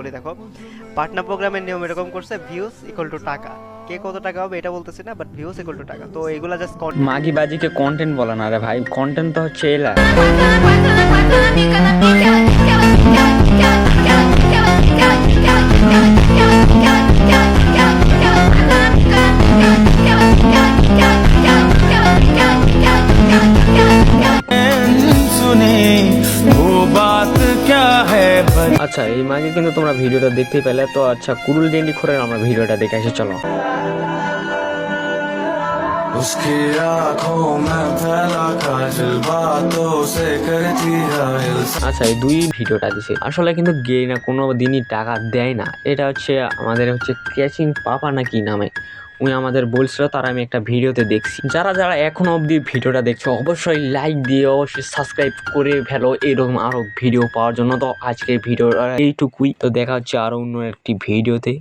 বলি দেখো পার্টনার প্রোগ্রামের নিয়ম এরকম করছে ভিউজ ইকুয়াল টু টাকা। কে কত টাকা হবে এটা বলতেছি না বাট ভিউজ ইকুয়াল টু টাকা। তো এগুলা জাস্ট মাগি বাজিকে কন্টেন্ট বলা না রে ভাই কন্টেন্ট তো হচ্ছে এলা। बात क्या है আচ্ছা এই মাগে কিন্তু তোমরা ভিডিওটা দেখতেই পেলে তো আচ্ছা কুরুল ডেন্ডি করে আমরা ভিডিওটা দেখে আসি চলো उसकी आंखों में फैला काजल बातों से करती घायल আচ্ছা এই দুই ভিডিওটা দিছে আসলে কিন্তু গে না কোনো দিনই টাকা দেয় না এটা হচ্ছে আমাদের হচ্ছে ক্যাচিং পাপা না কি নামে উনি আমাদের বলছিল, তার আমি একটা ভিডিওতে দেখছি। যারা যারা এখন অবধি ভিডিওটা দেখছ, অবশ্যই লাইক দিয়ে অবশ্যই সাবস্ক্রাইব করে ফেলো। এরকম আরও ভিডিও পাওয়ার জন্য। তো আজকের ভিডিও এইটুকুই। তো দেখা হচ্ছে আরও অন্য একটি ভিডিওতে।